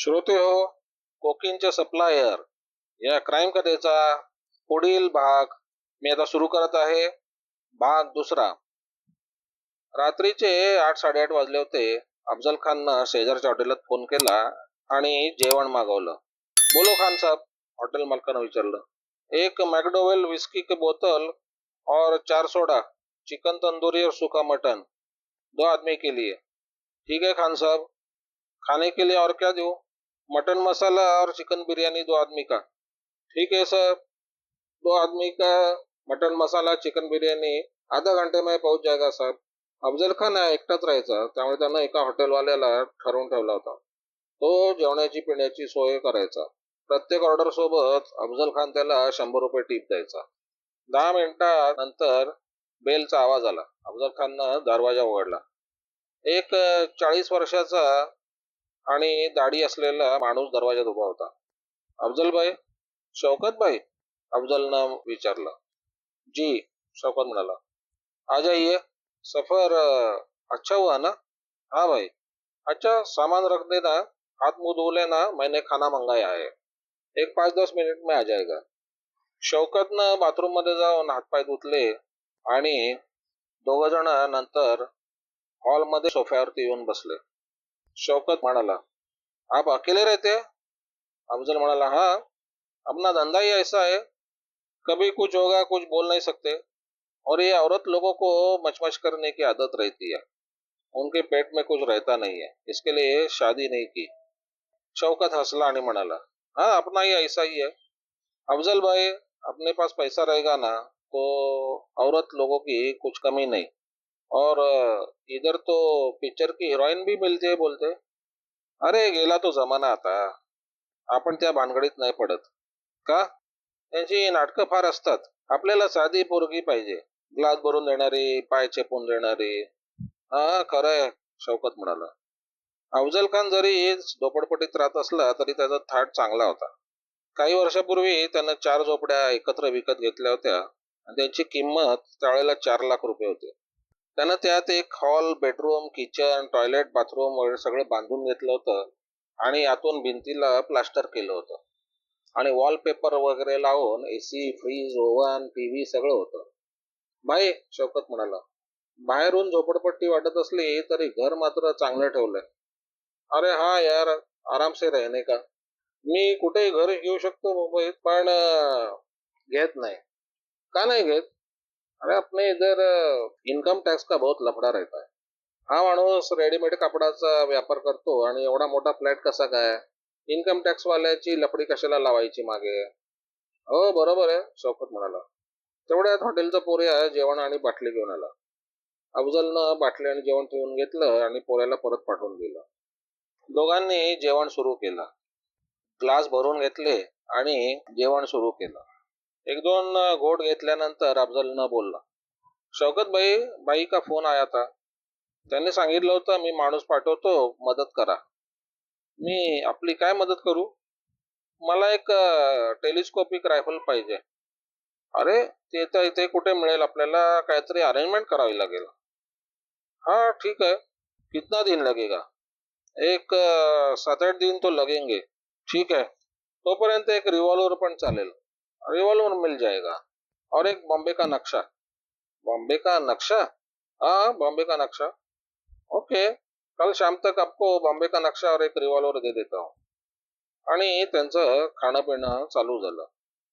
श्रोते हो कोकीनचे सप्लायर या क्राईम कथेचा पुढील भाग मी आता सुरू करत आहे. भाग दुसरा. रात्रीचे आठ साडेआठ वाजले होते. अफजल खाननं शेजारच्या हॉटेलात फोन केला आणि जेवण मागवलं. बोलो खान साहेब हॉटेल मालकानं विचारलं. एक मॅकडोवेल विस्की की बोतल और चार सोडा चिकन तंदूरी और सूखा मटन. दो आदमी के लिए. ठीक है खान साहब. खाने के लिए और क्या दूँ? मटन मसाला और चिकन बिरयानी दो आदमी का। ठीक है सर। दो आदमी का मटन मसाला चिकन बिर्याणी आधा घंटे में पहुंच जाएगा सर। अफजल खान हा एकटाच राहायचा। त्यामुळे त्यानं एका हॉटेलवाल्याला ठरवून ठेवला होता. तो जेवणाची पिण्याची सोय करायचा. प्रत्येक ऑर्डर सोबत अफजल खान त्याला शंभर रुपये टीप द्यायचा. दहा मिनिटानंतर बेलचा आवाज आला. अफजल खाननं दरवाजा उघडला. एक चाळीस वर्षाचा आणि दाढी असलेला माणूस दरवाजात उभा होता. अफजल भाई शौकत भाई अफजलनं विचारलं. जी शौकत म्हणाला. आ जाइए सफर अच्छा हुआ ना? हाँ भाई. अच्छा सामान रख देना हाथ मुंह धो लेना मैंने खाना मंगाया है. एक पाच दस मिनिट में आ जाएगा. शौकतनं बाथरूममध्ये जाऊन हातपाय धुतले आणि दोघ जण नंतर हॉलमध्ये सोफ्यावरती येऊन बसले. शौकत म्हणाला. आप अकेले रहते? हैं?" अफजल म्हणाला हाँ अपना धंधा ही ऐसा है, कभी कुछ होगा, कुछ बोल नहीं सकते। और ये औरत लोगों को मचमच करने की आदत रहती है। उनके पेट में कुछ रहता नहीं है। इसके लिए शादी नहीं की। शौकत हंसला आणि म्हणाला हाँ अपना ही ऐसा ही है। अफजल भाई, अपने पास पैसा रहेगा ना तो औरत लोगों की कुछ कमी नहीं। और इधर तो पिक्चर की हिरोइन भी मिलते बोलते अरे गेला तो जमाना आता आपण त्या भानगडीत नाही पडत। का? त्यांची नाटकं फार असतात। आपल्याला साधी पोरगी पाहिजे। ग्लास भरून देणारी पाय चेपून देणारी. हा खरंय शौकत म्हणाला. अफजल खान जरी झोपडपट्टीत राहत असला तरी त्याचा थाट चांगला होता. काही वर्षापूर्वी त्यानं चार झोपड्या एकत्र विकत घेतल्या होत्या. आणि त्यांची किंमत त्यावेळेला चार लाख रुपये होती. त्यानं त्यात एक hall bedroom kitchen toilet bathroom वगैरे सगळं बांधून घेतलं होतं आणि आतून भिंतीला प्लास्टर केलं होतं. आणि वॉलपेपर वगैरे लावून एसी फ्रीज ओव्हन टीव्ही सगळं होतं. भाई शौकत म्हणाला बाहेरून झोपडपट्टी वाटत असली तरी घर मात्र चांगलं ठेवलंय. अरे हा यार आरामसे से नाही का? मी कुठेही घर घेऊ शकतो मुंबईत पण घेत नाही. का नाही घेत? अरे अपने इधर इन्कम टॅक्स का बहुत लफडा रहता है। हा माणूस रेडीमेड कापडाचा व्यापार करतो आणि एवढा मोठा फ्लॅट कसा काय? इन्कम टॅक्स वाल्याची लफडी कशाला लावायची मागे? हो बरोबर आहे शौकत म्हणाला. तेवढ्यात हॉटेलचा पोर्या जेवण आणि बाटली घेऊन आला. अफजलनं बाटली आणि जेवण ठेवून घेतलं आणि पोऱ्याला परत पाठवून दिलं. दोघांनी जेवण सुरू केलं. ग्लास भरून घेतले आणि जेवण सुरू केलं. एक दोन घोट घेतल्यानंतर अफजलनं बोलला. शौकत भाई बाई का फोन आया था? त्यांनी सांगितलं होतं मी माणूस पाठवतो मदत करा. मी आपली काय मदत करू? मला एक टेलिस्कोपिक रायफल पाहिजे. अरे ते तर इथे कुठे मिळेल? आपल्याला काहीतरी अरेंजमेंट करावी लागेल. हा ठीक आहे. कितना दिन लगेगा? एक सात आठ दिन तो लगेंगे. ठीक आहे. तोपर्यंत एक रिव्हॉल्वर पण चालेल. रिवॉल्वर मिल जाएगा। और एक बॉम्बे का नक्शा। बॉम्बे का नक्शा? हाँ बॉम्बे का नक्शा। ओके कल शाम तक आपको बॉम्बे का नक्शा और एक रिवॉल्वर दे देता हूँ। आणि त्यांचं खाणं पिणं चालू झालं.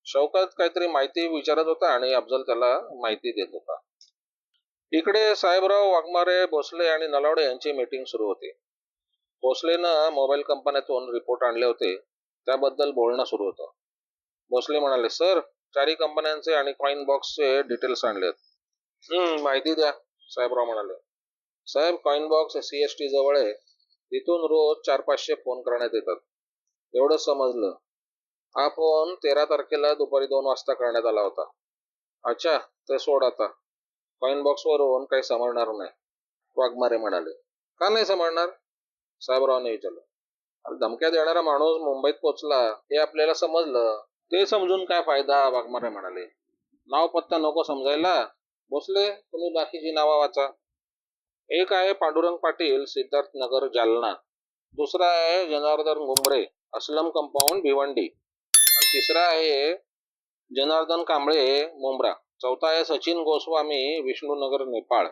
शौकत काहीतरी माहिती विचारत होता आणि अफजल त्याला माहिती देत होता. इकडे साहेबराव वाघमारे भोसले आणि नलावडे यांची मीटिंग सुरू होती. भोसलेनं मोबाईल कंपन्यातून रिपोर्ट आणले होते. त्याबद्दल बोलणं सुरू होतं. भोसले म्हणाले सर चारही कंपन्यांचे आणि कॉइन बॉक्सचे डिटेल्स आणलेत. हम्म माहिती द्या साहेबराव म्हणाले. साहेब coin box C S T जवळ आहे. तिथून रोज चार पाचशे फोन करण्यात येतात. एवढं समजलं. हा फोन तेरा तारखेला दुपारी दोन वाजता करण्यात आला होता. अच्छा ते सोड आता. कॉइन बॉक्सवरून काही समजणार नाही. वाघमारे म्हणाले. का नाही समजणार? साहेबरावने विचारलं. अरे धमक्या देणारा माणूस मुंबईत पोचला हे आपल्याला समजलं. ते समजून काय फायदा वाघमारे म्हणाले. नाव पत्ता नको समजायला. भोसले तुम्ही बाकीची नावा वाचा. एक आहे पांडुरंग पाटील सिद्धार्थ नगर जालना. दुसरा आहे जनार्दन घुमरे असलम कंपाऊंड भिवंडी. तिसरा आहे जनार्दन कांबळे मुंब्रा. चौथा आहे सचिन गोस्वामी विष्णुनगर नेपाळ.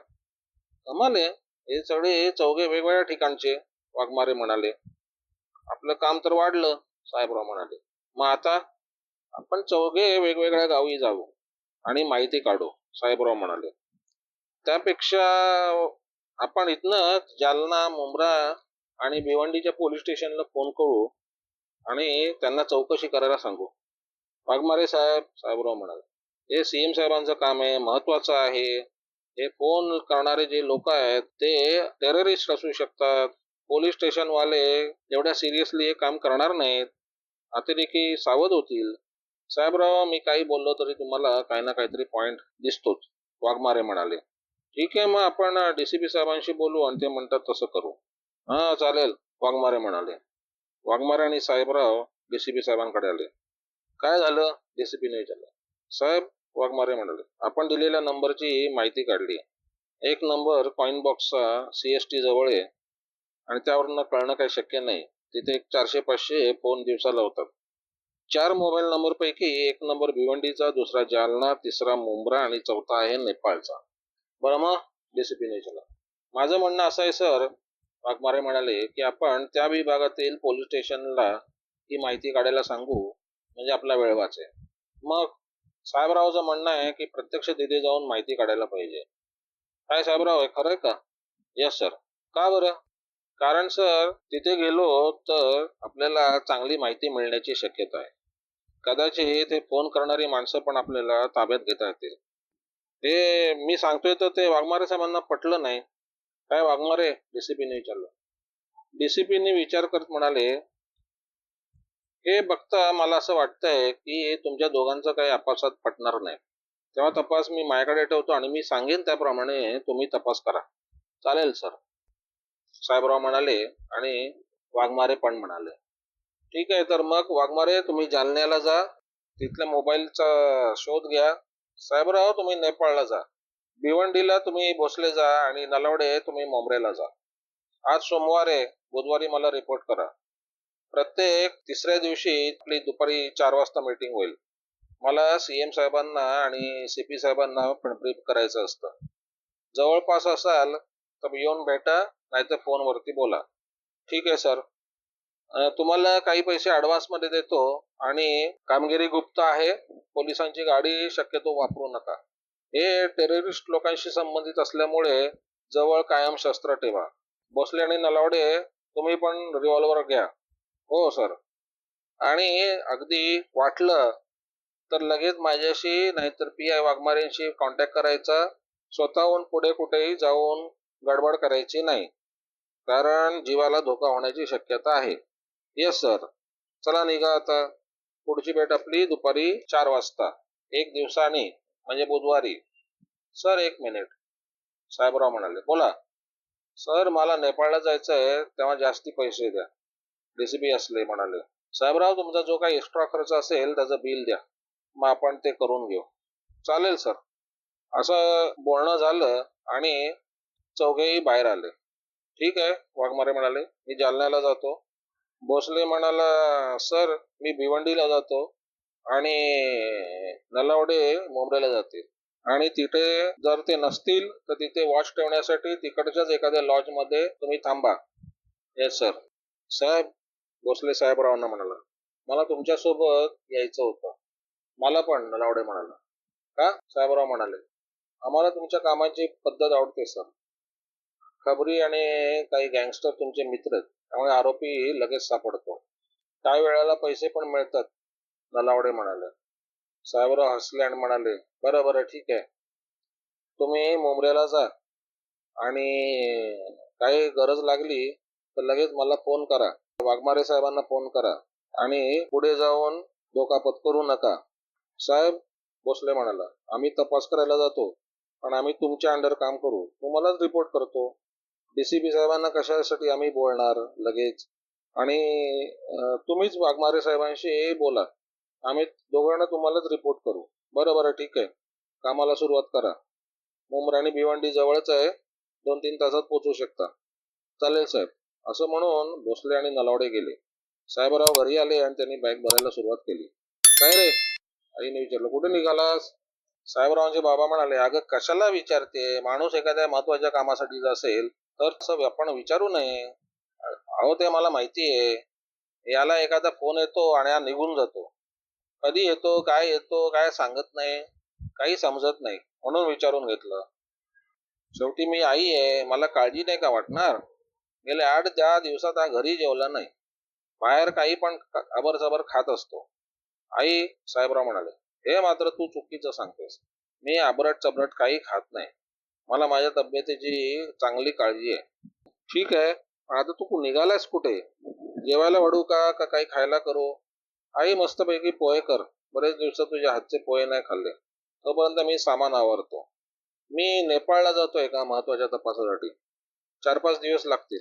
कमाल हे सगळे चौघे वेगवेगळ्या ठिकाणचे वाघमारे म्हणाले. आपलं काम तर वाढलं साहेबराव म्हणाले. मग आता आपण चौघे वेगवेगळ्या गावी जाऊ आणि माहिती काढू साहेबराव म्हणाले. त्यापेक्षा आपण इथनं जालना मुंब्रा आणि भिवंडीच्या पोलीस स्टेशनला फोन करू आणि त्यांना चौकशी करायला सांगू. वाघमारे साहेब साहेबराव म्हणाले. हे सीएम साहेबांचं काम आहे महत्वाचं आहे. हे फोन करणारे जे लोक आहेत ते टेररिस्ट असू शकतात. पोलीस स्टेशनवाले एवढ्या सिरियसली हे काम करणार नाहीत. अतिरेकी सावध होतील. साहेबराव मी काही बोललो तरी तुम्हाला काही ना काहीतरी पॉइंट दिसतोच. वाघमारे म्हणाले. ठीक आहे मग आपण डीसीपी साहेबांशी बोलू आणि ते म्हणतात तसं करू. हा चालेल वाघमारे म्हणाले. वाघमारे आणि साहेबराव डीसीपी साहेबांकडे आले. काय झालं? डीसीपीने विचारलं. साहेब वाघमारे म्हणाले आपण दिलेल्या नंबरची माहिती काढली. एक नंबर कॉईन बॉक्सचा सी एस टी जवळ आहे आणि त्यावरनं कळणं काही शक्य नाही. तिथे एक चारशे पाचशे फोन दिवसाला होतात. चार मोबाईल नंबर पैकी एक नंबर भिवंडीचा दुसरा जालना तिसरा मुंब्रा आणि चौथा आहे नेपाळचा. बरं मग डीसीपीने विचारलं माझं म्हणणं असं आहे सर वाघमारे म्हणाले की आपण त्या विभागातील पोलीस स्टेशनला ही माहिती काढायला सांगू म्हणजे आपला वेळ वाचेल. मग साहेबरावचं म्हणणं आहे की प्रत्यक्ष तिथे जाऊन माहिती काढायला पाहिजे. काय साहेबराव आहे खरं आहे का? यस सर का बरं? कारण सर तिथे गेलो तर आपल्याला चांगली माहिती मिळण्याची शक्यता आहे. कदाचित ते फोन करणारी माणसं पण आपल्याला ताब्यात घेता येतील. ते मी सांगतोय तर ते वाघमारे साहेबांना पटलं नाही. काय वाघमारे? डीसीपीने विचारलं. डीसीपीने विचार करत म्हणाले हे बघता मला असं वाटतंय की हे तुमच्या दोघांचं काही आपासात पटणार नाही. तेव्हा तपास मी माझ्याकडे ठेवतो आणि मी सांगेन त्याप्रमाणे तुम्ही तपास करा. चालेल सर. साहेबराव म्हणाले आणि वाघमारे पण म्हणाले. ठीक आहे तर मग वाघमारे तुम्ही जालन्याला जा. तिथल्या मोबाईलचा शोध घ्या. साहेबराव तुम्ही नेपाळला जा. भिवंडीला तुम्ही भोसले जा आणि नलावडे तुम्ही मोमरेला जा. आज सोमवार आहे. बुधवारी मला रिपोर्ट करा. प्रत्येक तिसऱ्या दिवशी आपली दुपारी चार वाजता मीटिंग होईल. मला सीएम साहेबांना आणि सी पी साहेबांना ब्रीफ करायचं असतं. जवळपास असाल तर येऊन भेटा. नाहीतर फोनवरती बोला. ठीक आहे सर तुम्हाला काही पैसे ऍडव्हान्समध्ये देतो आणि कामगिरी गुप्त आहे. पोलिसांची गाडी शक्यतो वापरू नका. हे टेररिस्ट लोकांशी संबंधित असल्यामुळे जवळ कायम शस्त्र ठेवा. भोसले आणि नलावडे तुम्ही पण रिव्हॉल्वर घ्या. हो सर आणि अगदी वाटलं तर लगेच माझ्याशी नाहीतर पी आय वाघमारेंशी कॉन्टॅक्ट करायचा. स्वतःहून पुढे कुठेही जाऊन गडबड करायची नाही. कारण जीवाला धोका होण्याची शक्यता आहे. येस सर चला निघा आता. पुढची भेट आपली दुपारी चार वाजता. एक दिवसाने म्हणजे बुधवारी. सर एक मिनिट साहेबराव म्हणाले बोला. सर मला नेपाळला जायचं आहे तेव्हा जास्ती पैसे द्या. डीसीबी असले म्हणाले. साहेबराव तुमचा जो काही एक्स्ट्रा खर्च असेल त्याचं बिल द्या. मग आपण ते करून घेऊ. चालेल सर असं बोलणं झालं आणि चौघेही बाहेर आले. ठीक आहे वाघमारे म्हणाले. मी जालन्याला जातो. भोसले म्हणाला सर मी भिवंडीला जातो आणि नलावडे मुंबईला जातील आणि तिथे जर ते नसतील तर तिथे वॉच ठेवण्यासाठी तिकडच्याच एखाद्या लॉजमध्ये तुम्ही थांबा. येस सर साहेब भोसले साहेबरावांना म्हणाला मला तुमच्यासोबत यायचं होतं. मला पण नलावडे म्हणाला. का? साहेबराव म्हणाले आम्हाला तुमच्या कामाची पद्धत आवडते सर खबरी आणि काही गँगस्टर तुमचे मित्र आहेत त्यामुळे आरोपी लगेच सापडतो. काही वेळेला पैसे पण मिळतात नलावडे म्हणाले. साहेबराव हसले आणि म्हणाले बरं बरं ठीक आहे. तुम्ही मुंबऱ्याला जा. आणि काही गरज लागली तर लगेच मला फोन करा. वाघमारे साहेबांना फोन करा. आणि पुढे जाऊन धोका पत्करू नका. साहेब भोसले म्हणाला आम्ही तपास करायला जातो पण आम्ही तुमच्या अंडर काम करू. तुम्हालाच रिपोर्ट करतो. डीसीपी साहेबांना कशासाठी आम्ही बोलणार? लगेच. आणि तुम्हीच वाघमारे साहेबांशी बोला. आम्ही दोघांना तुम्हालाच रिपोर्ट करू. बरं बरं ठीक आहे. कामाला सुरुवात करा. मुंब्रा आणि भिवंडी जवळच आहे. दोन तीन तासात पोचू शकता. चालेल साहेब. असं म्हणून भोसले आणि नलावडे गेले. साहेबराव घरी आले आणि त्यांनी बॅग भरायला सुरुवात केली. काय रे? आईने विचारलं. कुठे निघालास? साहेबरावांचे बाबा म्हणाले अगं कशाला विचारते? माणूस एखाद्या महत्त्वाच्या कामासाठी जर असेल तर तसं आपण विचारू नये. अहो ते मला माहिती आहे. याला एखादा फोन येतो आणि हा निघून जातो. कधी येतो काय येतो काय सांगत नाही. काही समजत नाही. म्हणून विचारून घेतलं. शेवटी मी आई आहे. मला काळजी नाही का वाटणार? गेले आठ दहा दिवसात हा घरी जेवला नाही. बाहेर काही पण अबरसबर खात असतो. आई साहेबराव म्हणाले हे मात्र तू चुकीचं सांगतेस. मी आबरट चबरट काही खात नाही. मला माझ्या तब्येतीची चांगली काळजी आहे. ठीक आहे. पण आता तू निघालायस कुठे? जेवायला वाढू का? का काही खायला करू? आई मस्तपैकी पोहे कर. बरेच दिवसात तुझ्या हातचे पोहे नाही खाल्ले. तोपर्यंत मी सामान आवरतो. मी नेपाळला जातोय का महत्त्वाच्या तपासासाठी? चार पाच दिवस लागतील.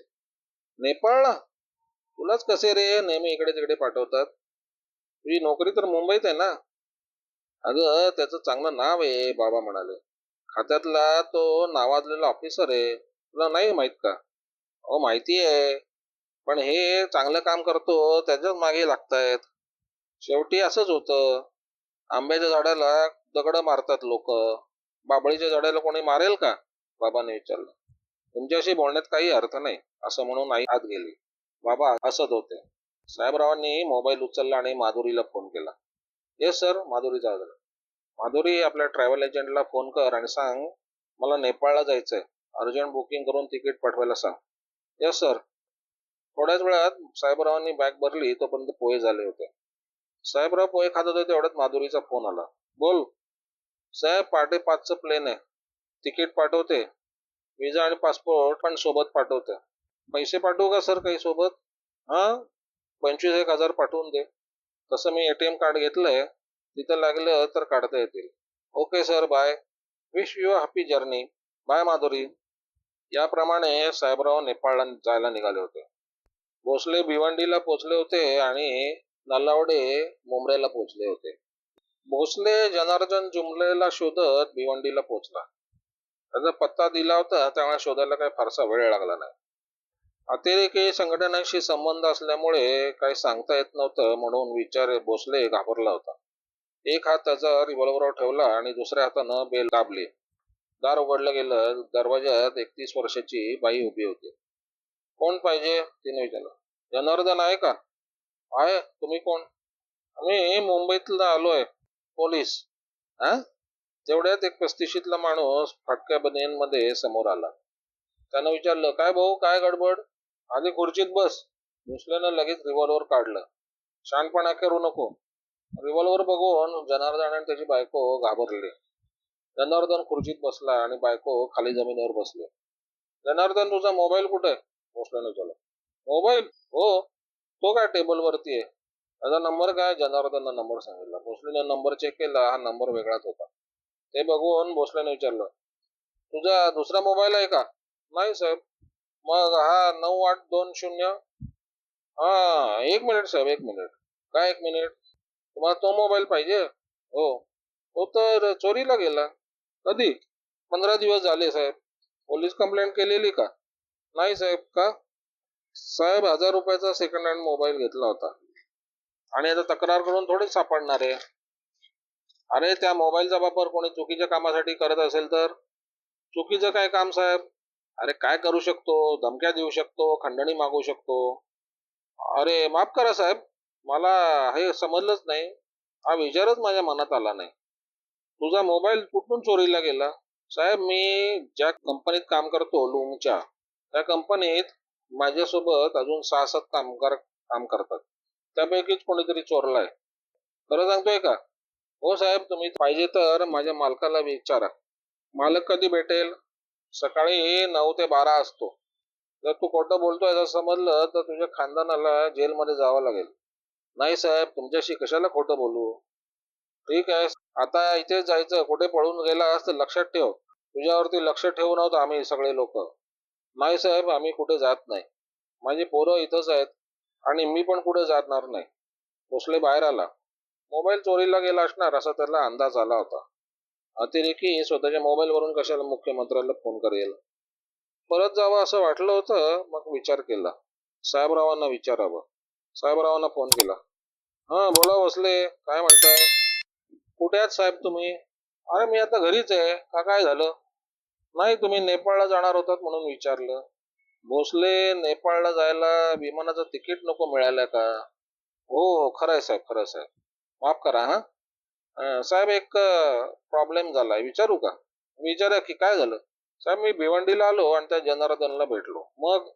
नेपाळला? तुलाच कसे रे? नेहमी इकडे तिकडे पाठवतात. तुझी नोकरी तर मुंबईत आहे ना? अगं त्याचं चांगलं नाव आहे बाबा म्हणाले. खात्यातला तो नावाजलेला ऑफिसर आहे. तुला नाही माहीत का? अहो माहिती आहे. पण हे चांगलं काम करतो त्याच्याच मागे लागतायत. शेवटी असंच होतं. आंब्याच्या झाडाला दगड मारतात लोक. बाबळीच्या झाडाला कोणी मारेल का? बाबाने विचारलं. तुमच्याशी बोलण्यात काही अर्थ नाही असं म्हणून आई आत गेली. बाबा हसत होते. साहेबरावांनी मोबाईल उचलला आणि माधुरीला फोन केला. Yes sir Madhuri Jadhav. Madhuri आपल्या ट्रॅव्हल एजंटला फोन कर आणि सांग मला नेपाळला जायचंय. अर्जंट बुकिंग करून तिकीट पाठवायला सांग. येस सर थोड्याच वेळात साहेबरावांनी बॅग भरली तोपर्यंत पोहे झाले होते. साहेबराव पोहे खात होते तेवढ्यात माधुरीचा फोन आला. बोल. साहेब पहाटे पाचचं प्लेन आहे. तिकीट पाठवते. विजा आणि पासपोर्ट पण सोबत पाठवते. पैसे पाठवू का सर काही सोबत? हा? पंचवीस एक हजार पाठवून दे. तसं मी एटीएम कार्ड घेतलंय. तिथं लागलं तर काढता येतील. Okay sir bye wish you happy journey bye Madhuri. याप्रमाणे साहेबराव नेपाळला जायला निघाले होते. भोसले भिवंडीला पोचले होते आणि नल्लावडे मुंबईला पोचले होते. भोसले जनार्दन जुमलेला शोधत भिवंडीला पोचला त्याचा पत्ता दिला होता त्यामुळे शोधायला काही फारसा वेळ लागला नाही. अतिरेकी संघटनांशी संबंध असल्यामुळे काही सांगता येत नव्हतं म्हणून विचार भोसले घाबरला होता. एक हात त्याचा रिव्हॉल्वरवर ठेवला आणि दुसऱ्या हातानं बेल दाबली दार उघडलं गेलं दरवाज्यात एकतीस वर्षाची बाई उभी होती. कोण पाहिजे? तिने विचारलं. जनार्दन आहे का? आहे. तुम्ही कोण? आम्ही मुंबईतला आलोय. पोलीस. हा? तेवढ्यात एक पस्तीशीतला माणूस फाटक्या बनियनमध्ये समोर आला. त्यानं विचारलं काय भाऊ? काय गडबड? आधी खुर्चीत बस. दुसऱ्यानं लगेच रिव्हॉल्वर काढलं. शानपणा करू नको. रिव्हॉल्वर बघून जनार्दन आणि त्याची बायको घाबरले. जनार्दन खुर्चीत बसला आणि बायको खाली जमिनीवर बसले. जनार्दन तुझा मोबाईल कुठे भोसल्यानं विचारलं मोबाईल हो. तो काय टेबलवरती आहे? त्याचा नंबर काय? जनार्दन नंबर सांगितला. भोसलेनं नंबर चेक केला. हा नंबर वेगळाच होता. ते बघून भोसलेने विचारलं तुझा दुसरा मोबाईल आहे का? नाही साहेब. मग हा नऊ आठ दोन शून्य. हा एक मिनिट साहेब एक मिनिट. काय एक मिनिट? तुम्हाला तो मोबाईल पाहिजे? हो. तो तर चोरीला गेला. कधी? पंधरा दिवस झाले साहेब. पोलीस कंप्लेंट केलेली का? नाही साहेब. का? साहेब हजार रुपयाचा सेकंड हँड मोबाईल घेतला होता. आणि आता तक्रार करून थोडीच सापडणार आहे. अरे त्या मोबाईलचा वापर कोणी चुकीच्या कामासाठी करत असेल तर? चुकीचं काय काम साहेब? अरे काय करू शकतो? धमक्या देऊ शकतो? खंडणी मागू शकतो? अरे माफ करा साहेब. मला हे समजलंच नाही. हा विचारच माझ्या मनात आला नाही. तुझा मोबाईल कुठून चोरीला गेला. साहेब मी ज्या कंपनीत काम करतो लूमच्या त्या कंपनीत माझ्यासोबत अजून सहा सात कामगार काम करतात. त्यापैकीच कोणीतरी चोरलाय. खरं सांगतोय का? हो साहेब तुम्ही पाहिजे तर माझ्या मालकाला विचारा. मालक कधी भेटेल? सकाळी नऊ ते बारा असतो. जर तू खोटं बोलतोय असं समजलं तर तुझ्या खानदानाला जेलमध्ये जावं लागेल. नाही साहेब तुमच्याशी कशाला खोटं बोलू? ठीक आहे आता इथेच जायचं कुठे पळून गेला तर लक्षात ठेव. तुझ्यावरती लक्ष ठेवून आहोत आम्ही सगळे लोक. नाही साहेब आम्ही कुठे जात नाही. माझी पोरं इथंच आहेत आणि मी पण कुठे जाणार नाही. भोसले बाहेर आला. मोबाईल चोरीला गेला असणार असा त्याला अंदाज आला होता. अतिरेकी स्वतःच्या मोबाईलवरून कशाला मुख्यमंत्र्याला फोन करेल? परत जावं असं वाटलं होतं मग विचार केला. साहेबरावांना विचारावं. साहेबरावांना फोन केला. हां बोला भोसले काय म्हणताय? कुठे आहात साहेब तुम्ही? अरे मी आता घरीच आहे. का काय झालं? नाही तुम्ही नेपाळला जाणार होतात म्हणून विचारलं. भोसले नेपाळला जायला विमानाचं तिकीट नको मिळालं का? हो हो खरं आहे साहेब खरं साहेब. माफ करा हा. साहेब एक प्रॉब्लेम झालाय. विचारू का? विचारा की काय झालं? साहेब मी भिवंडीला आलो आणि त्या जनार्दनला भेटलो. मग?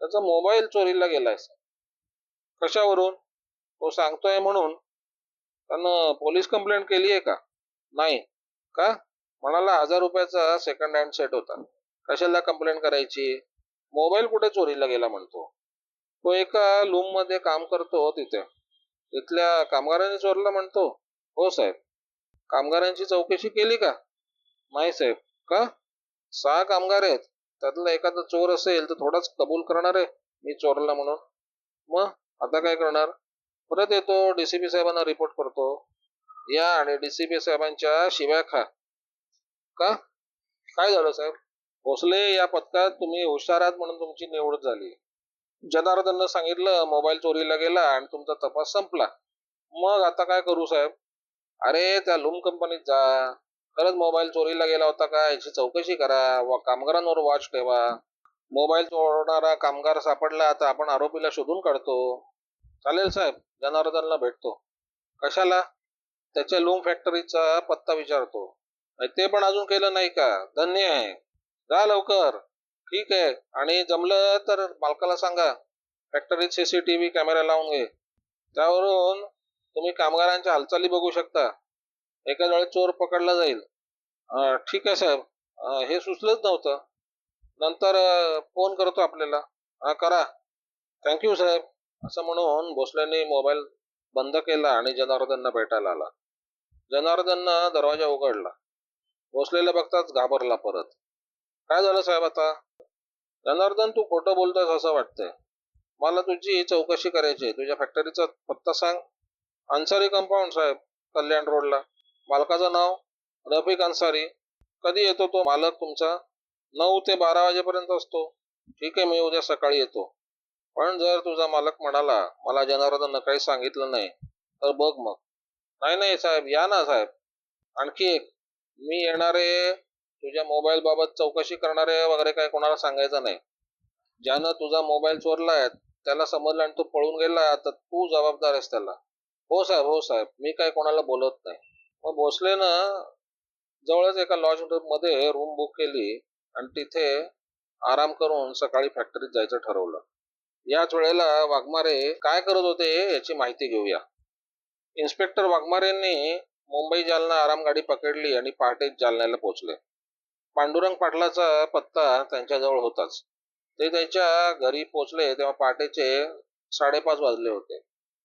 त्याचा मोबाईल चोरीला गेलाय साहेब. कशावरून? तो सांगतोय म्हणून. त्यानं पोलीस कंप्लेंट केली आहे का? नाही. का? म्हणाला हजार रुपयाचा सेकंड हँड सेट होता. कशाला कंप्लेंट करायची? मोबाईल कुठे चोरीला गेला म्हणतो? तो एका लूममध्ये काम करतो तिथे. तिथल्या कामगारांनी चोरला म्हणतो. हो साहेब. कामगारांची चौकशी केली का? नाही साहेब. का? सहा कामगार आहेत. त्यातला एखादा चोर असेल तर थोडाच कबूल करणार आहे मी चोरला म्हणून. मग? आता काय करणार? परत येतो डीसीपी साहेबांना रिपोर्ट करतो. या आणि डीसीपी साहेबांच्या शिव्या खा. का? काय झालं साहेब? भोसले या पथकात तुम्ही हुशार आहात म्हणून तुमची निवड झाली. जनार्दननं सांगितलं मोबाईल चोरीला गेला आणि तुमचा तपास संपला. मग आता काय करू साहेब? अरे त्या लूम कंपनीत जा. खरंच मोबाईल चोरीला गेला होता का? याची चौकशी करा. व कामगारांवर वॉच ठेवा. मोबाईल चोरणारा कामगार सापडला तर आपण आरोपीला शोधून काढतो. चालेल साहेब जनार्दनला भेटतो. कशाला? त्याच्या लूम फॅक्टरीचा पत्ता विचारतो. ते पण अजून केलं नाही का? धन्य आहे. जा लवकर. ठीक आहे. आणि जमलं तर मालकाला सांगा. फॅक्टरीत सीसीटीव्ही कॅमेरा लावून घे. त्यावरून तुम्ही कामगारांच्या हालचाली बघू शकता. एका वेळेस चोर पकडला जाईल. ठीक आहे साहेब. हे सुचलंच नव्हतं. नंतर फोन करतो आपल्याला. हा करा. थँक्यू साहेब असं म्हणून भोसलेने मोबाईल बंद केला आणि जनार्दनना भेटायला आला. जनार्दननं दरवाजा उघडला. भोसलेला बघताच घाबरला परत. काय झालं साहेब आता? जनार्दन तू खोटं बोलतोस असं वाटतंय. मला तुझी चौकशी करायची आहे. तुझ्या फॅक्टरीचा पत्ता सांग. अन्सारी कंपाऊंड साहेब कल्याण रोडला मालकाचं नाव रफिक अन्सारी. कधी येतो तो मालक तुमचा? नऊ ते बारा वाजेपर्यंत असतो. ठीक आहे मी उद्या सकाळी येतो. पण जर तुझा मालक म्हणाला मला जनावरांना काही सांगितलं नाही तर बघ मग. नाही नाही साहेब या ना साहेब. आणखी एक मी येणारे तुझ्या मोबाईल बाबत चौकशी करणारे वगैरे काय कोणाला सांगायचं नाही. ज्यानं तुझा मोबाईल चोरलाय त्याला समजलं आणि तो पळून गेला तर तू जबाबदार आहेस त्याला. हो साहेब हो साहेब मी काय कोणाला बोलत नाही. मग भोसलेनं जवळच एका लॉजमध्ये रूम बुक केली. आणि तिथे आराम करून सकाळी फॅक्टरीत जायचं ठरवलं. याच वेळेला वाघमारे काय करत होते याची माहिती घेऊया. इन्स्पेक्टर वाघमारेंनी मुंबई जालना आरामगाडी पकडली आणि पहाटे जालन्याला पोहोचले. पांडुरंग पाटलाचा पत्ता त्यांच्याजवळ होताच. ते त्यांच्या घरी पोहोचले तेव्हा पहाटेचे साडेपाच वाजले होते.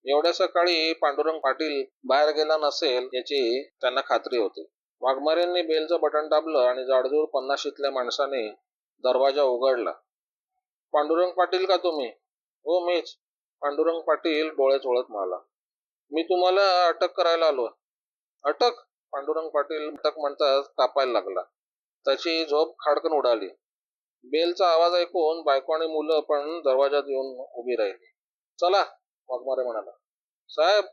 एवढ्या सकाळी पांडुरंग पाटील बाहेर गेला नसेल याची त्यांना खात्री होती. वाघमारेंनी बेलचं बटन दाबलं आणि जाडजूड पन्नाशीतल्या माणसाने दरवाजा उघडला. पांडुरंग पाटील का तुम्ही? हो मीच. पांडुरंग पाटील डोळे चोळत म्हणाला. मी तुम्हाला अटक करायला आलो अटक? पांडुरंग पाटील अटक म्हणताच कापायला लागला. त्याची झोप खाडकन उडाली. बेलचा आवाज ऐकून बायको आणि मुलं पण दरवाजात येऊन उभी राहिली. चला वाघमारे म्हणाला. साहेब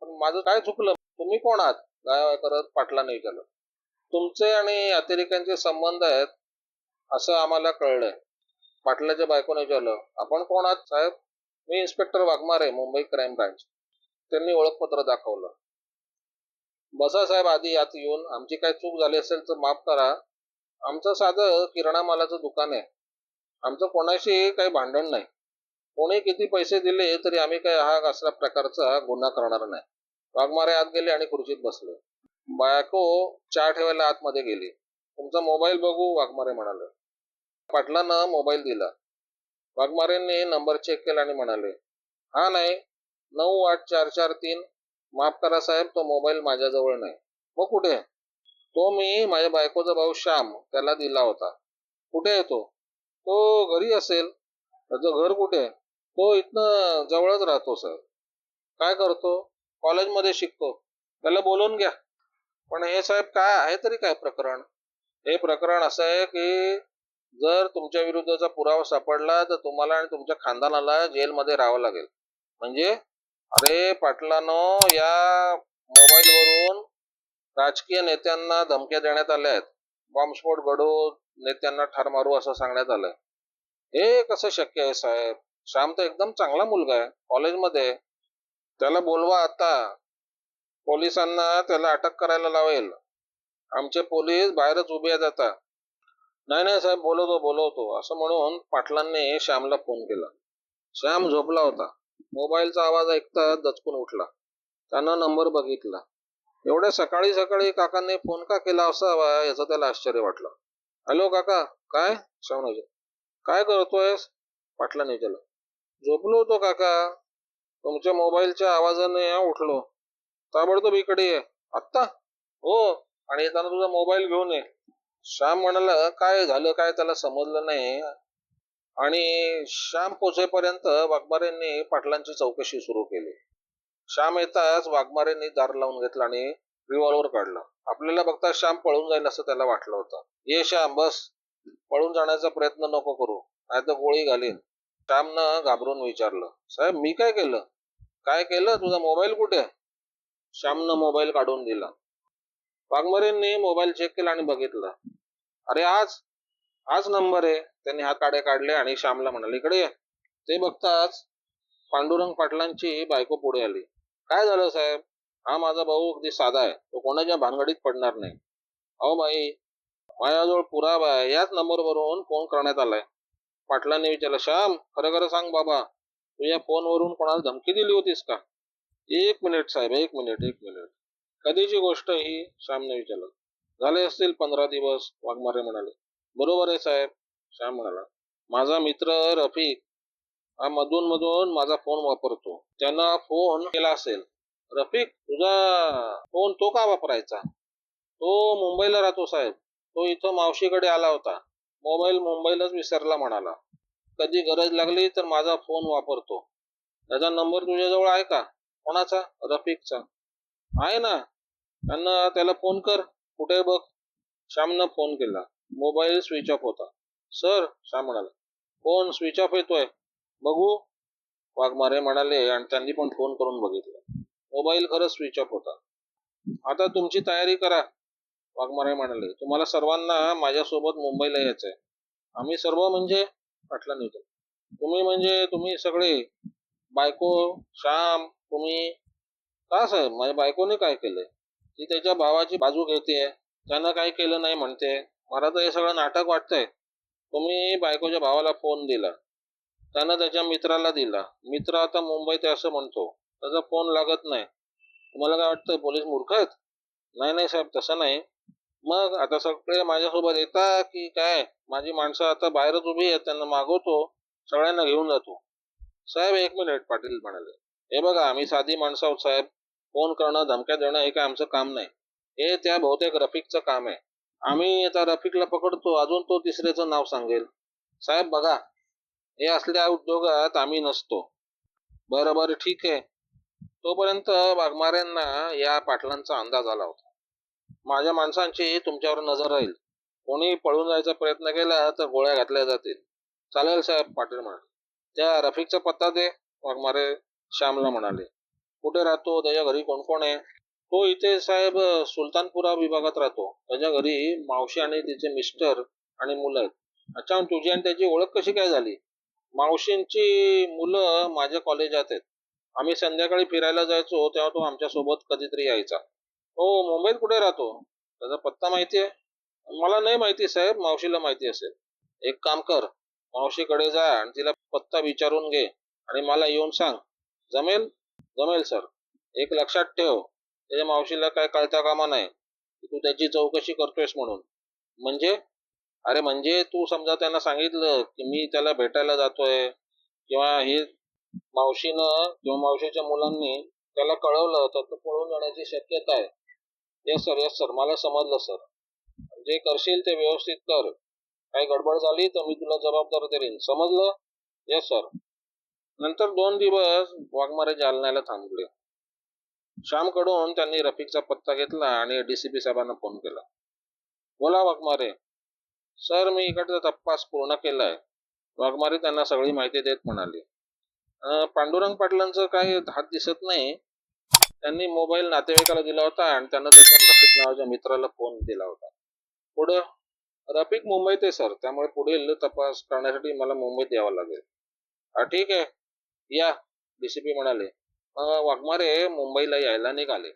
पण माझं काय चुकलं? तुम्ही कोण आहात? गाय करत नाही केला. तुमचे आणि अतिरेक्यांचे संबंध आहेत असं आम्हाला कळलंय पाटलाच्या बायकोने विचारलं आपण कोण आहात साहेब? मी inspector Waghmare Mumbai crime branch त्यांनी ओळखपत्र दाखवलं. बसा साहेब आधी यात येऊन आमची काय चूक झाली असेल तर माफ करा. आमचं साधं किराणा मालाचं दुकान आहे. आमचं कोणाशी काही भांडण नाही. कोणी किती पैसे दिले तरी आम्ही काही हा असल्या प्रकारचा गुन्हा करणार नाही. वाघमारे आत गेले आणि खुर्चीत बसले. बायको चहा ठेवायला आतमध्ये गेली. तुमचा मोबाईल बघू वाघमारे म्हणाले. पाटलानं मोबाईल दिला. वाघमारेंनी नंबर चेक केला आणि म्हणाले हा नाही नऊ आठ चार चार तीन माफ करा साहेब तो मोबाईल माझ्याजवळ नाही. मग कुठे? आहे? तो मी माझ्या बायकोचा भाऊ श्याम त्याला दिला होता. कुठे आहे तो? तो घरी असेल. त्याचं घर कुठे? आहे? तो इथनं जवळच राहतो सर काय करतो? कॉलेजमध्ये शिकतो. त्याला बोलवून घ्या. पण हे साहेब काय आहे तरी काय प्रकरण? हे प्रकरण असं आहे की जर तुमच्या विरुद्धचा पुरावा सापडला तर तुम्हाला आणि तुमच्या खानदानाला जेलमध्ये राहावं लागेल. म्हणजे अरे पाटलानो या मोबाईलवरून राजकीय नेत्यांना धमक्या देण्यात आल्या आहेत. बॉम्बस्फोट घडवून नेत्यांना ठार मारू असं सांगण्यात आलंय. हे कसं शक्य आहे साहेब? श्याम तर एकदम चांगला मुलगा आहे. कॉलेजमध्ये. त्याला बोलवा आता. पोलिसांना त्याला अटक करायला लावेल. आमचे पोलीस बाहेरच उभे आहेत आता नाही नाही साहेब बोलवतो बोलवतो. असं म्हणून पाटलांनी श्यामला फोन केला. श्याम झोपला होता. मोबाईलचा आवाज ऐकता दचकून उठला. त्यानं नंबर बघितला. एवढ्या सकाळी सकाळी काकांनी फोन का केला असावा याचं त्याला आश्चर्य वाटलं. हॅलो काका काय? श्याम काय करतोयस? पाटलाने विचारलं झोपलो होतो काका. तुमच्या मोबाईलच्या आवाजाने उठलो. ताबडतोब इकडे ये. आत्ता? हो. आणि येताना तुझा मोबाईल घेऊन ये. श्याम म्हणाला काय झालं? काय त्याला समजलं नाही? आणि श्याम पोचेपर्यंत वाघमारेंनी पाटलांची चौकशी सुरू केली. श्याम येताच वाघमारेंनी दार लावून घेतला आणि रिव्हॉल्वर काढला. आपल्याला बघता श्याम पळून जाईल असं त्याला वाटलं होतं. ये श्याम बस. पळून जाण्याचा प्रयत्न नको करू. नाही तर गोळी घालीन. श्यामनं घाबरून विचारलं साहेब मी काय केलं? काय केलं? तुझा मोबाईल कुठे? आहे? श्यामनं मोबाईल काढून दिला. वाघमरेंनी मोबाईल चेक केला आणि बघितला. अरे आज आज नंबर आहे. त्यांनी हात काडे काढले आणि श्यामला म्हणाले इकडे ये. ते बघताच पांडुरंग पाटलांची बायको पुढे आली. काय झालं साहेब? हा माझा भाऊ अगदी साधा आहे. तो कोणाच्या भानगडीत पडणार नाही. अहो बाई माझ्याजवळ पुरावा आहे. याच नंबरवरून फोन करण्यात आलाय. पाटलांनी विचारलं श्याम खरं खरं सांग बाबा तू या फोनवरून कोणाला धमकी दिली होतीस का? एक मिनिट साहेब एक मिनिट एक मिनिट. कधीची गोष्ट ही? श्यामने विचारलं. झाले असतील पंधरा दिवस वाघमारे म्हणाले. बरोबर आहे साहेब श्याम म्हणाला. माझा मित्र रफिक हा मधून मधून माझा फोन वापरतो. त्यांना फोन केला असेल. रफिक तुझा फोन तो का वापरायचा? तो मुंबईला राहतो साहेब. तो इथं मावशीकडे आला होता. मोबाईल मुंबईलाच विसरला म्हणाला. कधी गरज लागली तर माझा फोन वापरतो. त्याचा नंबर तुझ्याजवळ आहे का? कोणाचा? रफिकचा. आहे ना? त्यांना त्याला फोन कर. कुठे बघ? श्यामनं फोन केला. मोबाईल स्विच ऑफ होता. सर श्याम म्हणाला फोन स्विच ऑफ येतोय. बघू. वाघमारे म्हणाले आणि त्यांनी पण फोन करून बघितलं. मोबाईल खरंच स्विच ऑफ होता. आता तुमची तयारी करा. वाघमारे म्हणाले तुम्हाला सर्वांना माझ्यासोबत मुंबईला यायचंय. आम्ही सर्व म्हणजे पाटला निघतो तुम्ही म्हणजे तुम्ही सगळे बायको श्याम तुम्ही का साहेब माझ्या बायकोने काय केलंय? ती त्याच्या भावाची बाजू घेते त्यानं काही केलं नाही म्हणते. मला तर हे सगळं नाटक वाटतंय. तुम्ही बायकोच्या भावाला फोन दिला. त्यानं त्याच्या मित्राला दिला. मित्र आता मुंबईत असं म्हणतो. त्याचा फोन लागत नाही. तुम्हाला काय वाटतं पोलीस मूर्ख आहेत? नाही नाही साहेब तसं नाही. मग आता सगळे माझ्यासोबत येता की काय? माझी माणसं आता बाहेरच उभी आहेत त्यांना मागवतो. सगळ्यांना घेऊन जातो. साहेब एक मिनिट पाटील म्हणाले. हे बघा आम्ही साधी माणसं आहोत साहेब. फोन करणं धमक्या देणं हे काय आमचं काम नाही. हे त्या बहुतेक रफिकचं काम आहे. आम्ही आता रफिकला पकडतो अजून तो तिसऱ्याचं नाव सांगेल. साहेब बघा हे असल्या उद्योगात आम्ही नसतो. बरं बरं ठीक आहे. तोपर्यंत वाघमाऱ्यांना या पाटलांचा अंदाज आला होता. माझ्या माणसांची तुमच्यावर नजर राहील. कोणी पळून जायचा प्रयत्न केला तर गोळ्या घातल्या जातील. चालेल साहेब पाटील म्हणाले त्या रफिकचा पत्ता दे वाघमारे. श्यामला म्हणाले कुठे राहतो? त्याच्या घरी कोण कोण आहे? तो इथे साहेब सुलतानपुरा विभागात राहतो. त्याच्या घरी मावशी आणि तिचे मिस्टर आणि मुलं आहेत. अच्छा मग तुझी आणि त्याची ओळख कशी काय झाली? मावशींची मुलं माझ्या कॉलेजात आहेत. आम्ही संध्याकाळी फिरायला जायचो तेव्हा तो आमच्यासोबत कधीतरी यायचा. हो मुंबईत कुठे राहतो? त्याचा पत्ता माहिती आहे. मला नाही माहिती साहेब मावशीला माहिती असेल. एक काम कर मावशीकडे जा आणि तिला पत्ता विचारून घे आणि मला येऊन सांग. जमेल? जमेल सर एक लक्षात ठेव. त्याच्या मावशीला काय कळता कामा नाही की तू त्याची चौकशी करतोयस म्हणून. म्हणजे? अरे म्हणजे तू समजा त्यांना सांगितलं की मी त्याला भेटायला जातोय किंवा हे मावशीनं किंवा मावशीच्या मुलांनी त्याला कळवलं तर तो पळून जाण्याची शक्यता आहे. येस सर येस सर मला समजलं सर जे करशील ते व्यवस्थित कर. काही गडबड झाली तर मी तुला जबाबदार देईन समजलं? येस सर नंतर दोन दिवस वाघमारे जालन्याला थांबले. श्यामकडून त्यांनी रफिकचा पत्ता घेतला आणि डीसीपी साहेबांना फोन केला. बोला वाघमारे सर मी इकडचा तपास पूर्ण केलाय. वाघमारे त्यांना सगळी माहिती देत म्हणाले. पांडुरंग पाटलांचं काही हात दिसत नाही. त्यांनी मोबाईल नातेवाईकाला दिला होता आणि त्यांना त्याच्या रफिक नावाच्या मित्राला फोन दिला होता. पुढं रफिक मुंबईत आहे सर. त्यामुळे पुढील तपास करण्यासाठी मला मुंबईत यावं लागेल. हा ठीक आहे. या डीसीपी म्हणाले. वाघमारे मुंबईला यायला निघाले.